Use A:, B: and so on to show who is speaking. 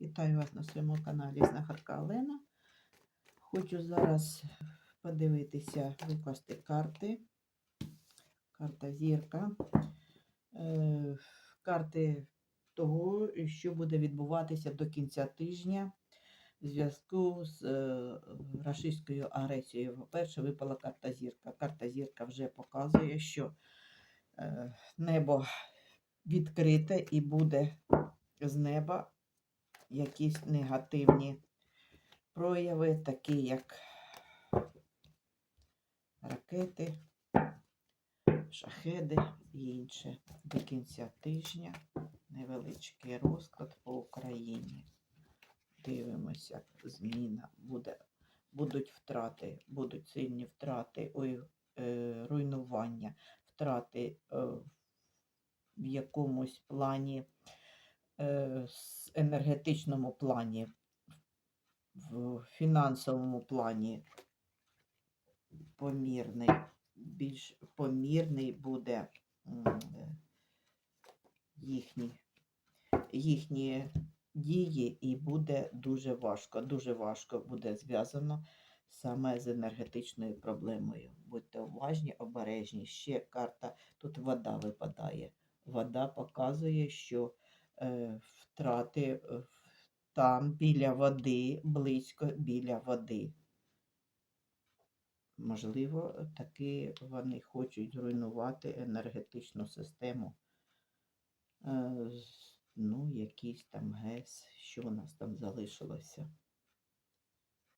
A: Вітаю вас на своєму каналі Знахарка Олена. Хочу зараз подивитися, викласти карти. Карта зірка. Е, карти того, що буде відбуватися до кінця тижня в зв'язку з е, рашистською агресією. По-перше, випала карта зірка. Карта зірка вже показує, що е, небо відкрите і буде з неба якісь негативні прояви, такі як ракети, шахеди і інше. До кінця тижня невеличкий розклад по Україні. Дивимося, зміна буде. Будуть втрати, будуть сильні втрати, ой, е, руйнування, втрати е, в якомусь плані, е, с- енергетичному плані, в фінансовому плані помірний, більш помірний буде е, їхні, їхні дії, і буде дуже важко. Дуже важко буде зв'язано саме з енергетичною проблемою. Будьте уважні, обережні. Ще карта, тут вода випадає. Вода показує, що е, втрати е, там біля води, близько біля води. Можливо, таки вони хочуть зруйнувати енергетичну систему. Е, Ну, якийсь там ГЕС, що у нас там залишилося.